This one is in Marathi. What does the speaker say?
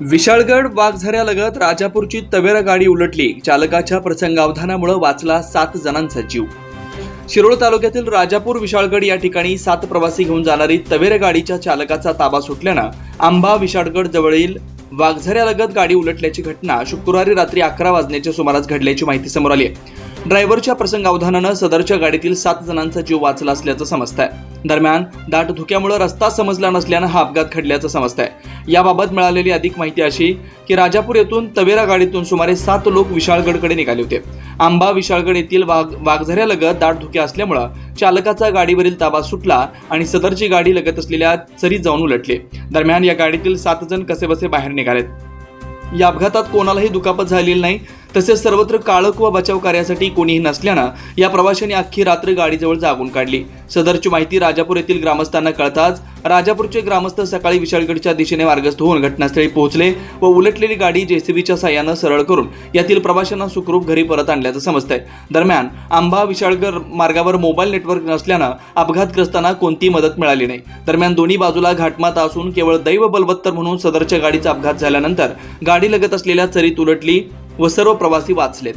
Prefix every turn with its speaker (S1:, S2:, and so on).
S1: विशाळगड वाघझऱ्यालगत राजापूरची तवेरा गाडी उलटली. चालकाच्या प्रसंगावधानामुळे वाचला सात जणांचा जीव. शिरोळ तालुक्यातील राजापूर विशाळगड या ठिकाणी सात प्रवासी घेऊन जाणारी तवेरा गाडीच्या चालकाचा ताबा सुटल्यानं आंबा विशाळगड जवळील वाघझऱ्यालगत गाडी उलटल्याची घटना शुक्रवारी रात्री अकरा वाजण्याच्या सुमारास घडल्याची माहिती समोर आली आहे. ड्रायव्हरच्या प्रसंगावधानानं सदरच्या गाडीतील सात जणांचा जीव वाचला असल्याचं समजत आहे दरम्यान दाट धुक्यामुळे रस्ता समजला नसल्यानं हा अपघात घडल्याचं समजत आहे याबाबत मिळालेली अधिक माहिती अशी की राजापूर येथून तवेरा गाडीतून सुमारे सात लोक विशाळगडकडे निघाले होते. आंबा विशाळगड येथील वाघ वाघझऱ्यालगत दाट धुके असल्यामुळं चालकाचा गाडीवरील ताबा सुटला आणि सदरची गाडी लगत असलेल्या चरीत जाऊन उलटले. दरम्यान या गाडीतील सात जण कसेबसे बाहेर निघालेत. या अपघातात कोणालाही दुखापत झालेली नाही तसेच सर्वत्र काळक व बचाव कार्यासाठी कोणीही नसल्यानं या प्रवाशांनी अख्खी रात्र गाडीजवळ जागून काढली. सदरची माहिती राजापूर येथील ग्रामस्थांना कळताच राजापूरचे ग्रामस्थ सकाळी विशाळगडच्या दिशेने मार्गस्थ होऊन घटनास्थळी पोहोचले व उलटलेली गाडी जेसीबीच्या साह्यानं सरळ करून यातील प्रवाशांना सुखरूप घरी परत आणल्याचं समजतंय. दरम्यान आंबा विशाळगड मार्गावर मोबाईल नेटवर्क नसल्यानं अपघातग्रस्तांना कोणतीही मदत मिळाली नाही. दरम्यान दोन्ही बाजूला घाटमाता असून केवळ दैव बलवत्तर म्हणून सदरच्या गाडीचा अपघात झाल्यानंतर गाडी लगत असलेल्या चरीत उलटली व सर्व प्रवासी वाचलेत.